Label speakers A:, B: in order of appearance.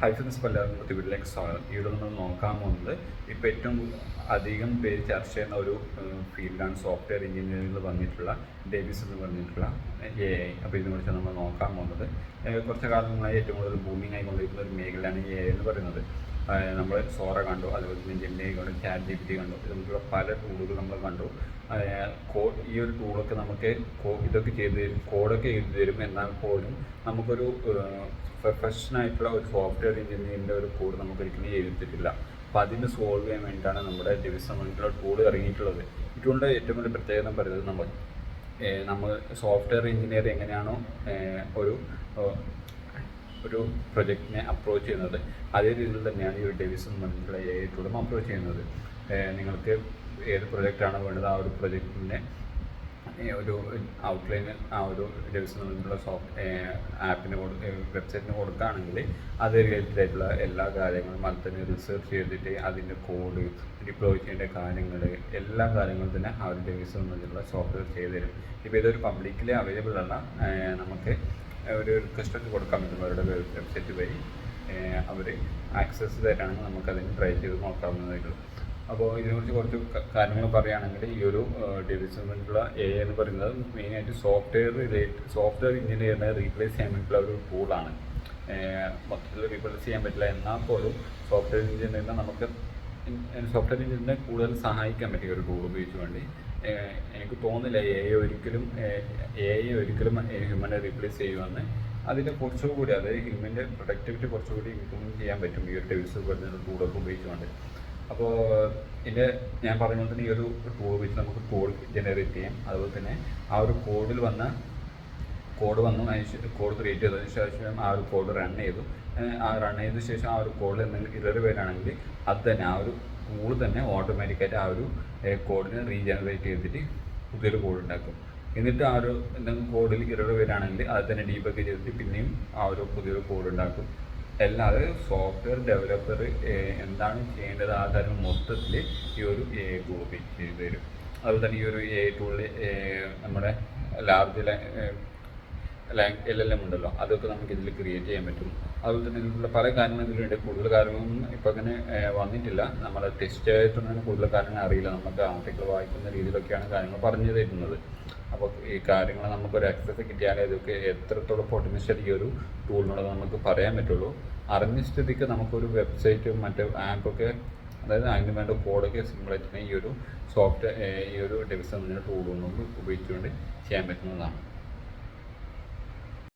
A: Hi friends എല്ലാവർക്കും പുതിയ വീട്ടിലേക്ക് സ്വാഗതം ഇവിടെ നമ്മൾ നോക്കാൻ പോകുന്നത് ഇപ്പോൾ ഏറ്റവും അധികം പേര് ചർച്ച ചെയ്യുന്ന ഒരു ഫീൽഡാണ് സോഫ്റ്റ്വെയർ എഞ്ചിനീയറിംഗിൽ വന്നിട്ടുള്ള ഡേവിസ് എന്ന് പറഞ്ഞിട്ടുള്ള എ ഐ. അപ്പോൾ ഇതിനെക്കുറിച്ച് നമ്മൾ നോക്കാൻ പോകുന്നത്. കുറച്ച് കാലങ്ങളായി ഏറ്റവും കൂടുതൽ ബൂമിംഗ് ആയിക്കൊണ്ടിരിക്കുന്ന ഒരു മേഖലയാണ് എ ഐ എന്ന് പറയുന്നത്. നമ്മൾ സോറ കണ്ടു അതുപോലെ തന്നെ ജെമിനി കണ്ടു ചാറ്റ് ജി പി ടി കണ്ടു ഇതുപോലുള്ള പല ടൂളുകൾ നമ്മൾ കണ്ടു. കോ- ഈ ഒരു ടൂളൊക്കെ നമുക്ക് ഇതൊക്കെ ചെയ്ത് തരും കോഡൊക്കെ എഴുതി തരും എന്നാൽ പോലും നമുക്കൊരു പ്രൊഫഷണൽ ആയിട്ടുള്ള ഒരു സോഫ്റ്റ്വെയർ എഞ്ചിനീയറിന്റെ ഒരു കോഡ് നമുക്ക് ഒരിക്കലും എഴുതിയിട്ടില്ല അപ്പോൾ അതിന് സോൾവ് ചെയ്യാൻ വേണ്ടിയിട്ടാണ് നമ്മുടെ ദിവസം വേണ്ടിയിട്ടുള്ള ടൂൾ ഇറങ്ങിയിട്ടുള്ളത്. ഇതുകൊണ്ട് ഏറ്റവും വലിയ പ്രത്യേകത പറയുന്നത് നമ്മൾ നമ്മൾ സോഫ്റ്റ്വെയർ എഞ്ചിനീയർ എങ്ങനെയാണോ ഒരു ഒരു പ്രൊജക്റ്റിനെ അപ്രോച്ച് ചെയ്യുന്നത്. അതേ രീതിയിൽ തന്നെയാണ് ഈ ഒരു ഡെവിസ് എന്ന് പറഞ്ഞിട്ടുള്ള എ അപ്രോച്ച് ചെയ്യുന്നത്. നിങ്ങൾക്ക് ഏത് പ്രൊജക്റ്റാണ് വേണ്ടത് ആ ഒരു പ്രൊജക്റ്റിന്റെ ഒരു ഔട്ട്ലൈൻ ആ ഒരു ഡെവിസ് പറഞ്ഞിട്ടുള്ള സോഫ്റ്റ് ആപ്പിന് വെബ്സൈറ്റിന് കൊടുക്കുകയാണെങ്കിൽ അത് റിലേറ്റഡ് ആയിട്ടുള്ള എല്ലാ കാര്യങ്ങളും അത് തന്നെ റിസർച്ച് ചെയ്തിട്ട് അതിന്റെ കോഡ് ഡിപ്ലോയ് ചെയ്യേണ്ട കാര്യങ്ങൾ എല്ലാ കാര്യങ്ങളും തന്നെ ആ ഒരു ഡെവിസ് പറഞ്ഞിട്ടുള്ള സോഫ്റ്റ്വെയർ ചെയ്തു തരും ഇപ്പോൾ ഇതൊരു പബ്ലിക്കലി അവൈലബിൾ അല്ല. നമുക്ക് ഒരു റിക്വസ്റ്റ് കൊടുക്കാൻ പറ്റും അവരുടെ വെബ്സൈറ്റ് വഴി. അവർ ആക്സസ് തരാണെങ്കിൽ നമുക്കതിന് ട്രൈ ചെയ്ത് നോക്കാവുന്നതായിട്ടുള്ളൂ അപ്പോൾ ഇതിനെക്കുറിച്ച് കുറച്ച് കാര്യങ്ങൾ പറയുകയാണെങ്കിൽ ഈ ഒരു ഡിവിഷനിലുള്ള എ എന്ന് പറയുന്നത് മെയിനായിട്ട് സോഫ്റ്റ്വെയർ റിലേറ്റ് സോഫ്റ്റ്വെയർ എഞ്ചിനീയറിനെ റീപ്ലേസ് ചെയ്യാൻ വേണ്ടിയിട്ടുള്ള ഒരു ടൂളാണ് മൊത്തത്തിൽ റീപ്ലേസ് ചെയ്യാൻ പറ്റില്ല. എന്നാൽ പോലും സോഫ്റ്റ്വെയർ എഞ്ചിനീയറിനെ നമുക്ക് സോഫ്റ്റ്വെയർ എഞ്ചിനീയറിനെ കൂടുതൽ സഹായിക്കാൻ പറ്റിയ ഒരു ടൂൾ ഉപയോഗിച്ച് വേണ്ടി എനിക്ക് തോന്നുന്നില്ല എ ഐ ഒരിക്കലും എ ഐ ഒരിക്കലും ഹ്യൂമനെ റീപ്ലേസ് ചെയ്യുമെന്ന് അതിന്റെ കുറച്ചുകൂടി അതായത് ഹ്യൂമന്റെ പ്രൊഡക്ടിവിറ്റി കുറച്ചുകൂടി ഇമ്പ്രൂവ് ചെയ്യാൻ പറ്റും ഈ ഒരു ഡെവിസ് പറഞ്ഞ ടൂളൊക്കെ ഉപയോഗിച്ചുകൊണ്ട് അപ്പോൾ ഇതിന്റെ ഞാൻ പറഞ്ഞ പോലെ തന്നെ ഈ ഒരു ടൂൾ ഉപയോഗിച്ച് നമുക്ക് കോഡ് ജനറേറ്റ് ചെയ്യാം. അതുപോലെ തന്നെ ആ ഒരു കോഡിൽ വന്ന കോഡ് വന്നു. കോഡ് ക്രിയേറ്റ് ചെയ്തതിന് ശേഷം ആ ഒരു കോഡ് റൺ ചെയ്തു. ആ റൺ ചെയ്ത ശേഷം ആ ഒരു കോഡിൽ എന്തെങ്കിലും ഇറർ വരികയാണെങ്കിൽ അത് തന്നെ ആ ഒരു ടൂൾ തന്നെ ഓട്ടോമാറ്റിക്കായിട്ട് ആ ഒരു കോഡിനെ റീജനറേറ്റ് ചെയ്തിട്ട് പുതിയൊരു കോഡ് ഉണ്ടാക്കും. എന്നിട്ട് ആ ഒരു എന്തെങ്കിലും കോഡിൽ ഇറർ വരികയാണെങ്കിൽ അത് തന്നെ ഡീബഗ് ചെയ്തിട്ട് പിന്നെയും ആ ഒരു പുതിയൊരു കോഡ് ഉണ്ടാക്കും. അല്ലാതെ സോഫ്റ്റ്വെയർ ഡെവലപ്പർ എന്താണ് ചെയ്യേണ്ടത് ആ മൊത്തത്തിൽ ഈ ഒരു എ ഗോപി ചെയ്തു തരും. അതുപോലെ തന്നെ ഈ ഒരു എ ടൂളിൽ നമ്മുടെ ലാർജ് എൽ എൽ എം ഉണ്ടല്ലോ അതൊക്കെ നമുക്ക് ഇതിൽ ക്രിയേറ്റ് ചെയ്യാൻ പറ്റും. അതുപോലെ തന്നെ ഇതിലുള്ള പല കാര്യങ്ങളും ഇതിലുണ്ട് കൂടുതൽ കാര്യങ്ങളൊന്നും ഇപ്പം അങ്ങനെ വന്നിട്ടില്ല. നമ്മൾ ടെസ്റ്റ് ആയിട്ടൊന്നും കൂടുതൽ കാര്യങ്ങൾ അറിയില്ല. നമുക്ക് ആർട്ടിക്കിൾ വായിക്കുന്ന രീതിയിലൊക്കെയാണ് കാര്യങ്ങൾ പറഞ്ഞു തരുന്നത്. അപ്പോൾ ഈ കാര്യങ്ങൾ നമുക്കൊരു ആക്സസ് കിട്ടിയാലേ ഇതൊക്കെ എത്രത്തോളം പൊട്ടൻഷ്യൽ ഈ ഒരു ടൂളിനുള്ളത് നമുക്ക് പറയാൻ പറ്റുള്ളൂ. അറിഞ്ഞ സ്ഥിതിക്ക് നമുക്കൊരു വെബ്സൈറ്റും മറ്റ് ആപ്പൊക്കെ അതായത് അതിന് വേണ്ട കോഡൊക്കെ സിമ്പിളായിട്ട് ഈ ഒരു സോഫ്റ്റ് ഈ ഒരു എന്ന ടൂൾ കൊണ്ട് ഉപയോഗിച്ചുകൊണ്ട് ചെയ്യാൻ പറ്റുന്നതാണ്.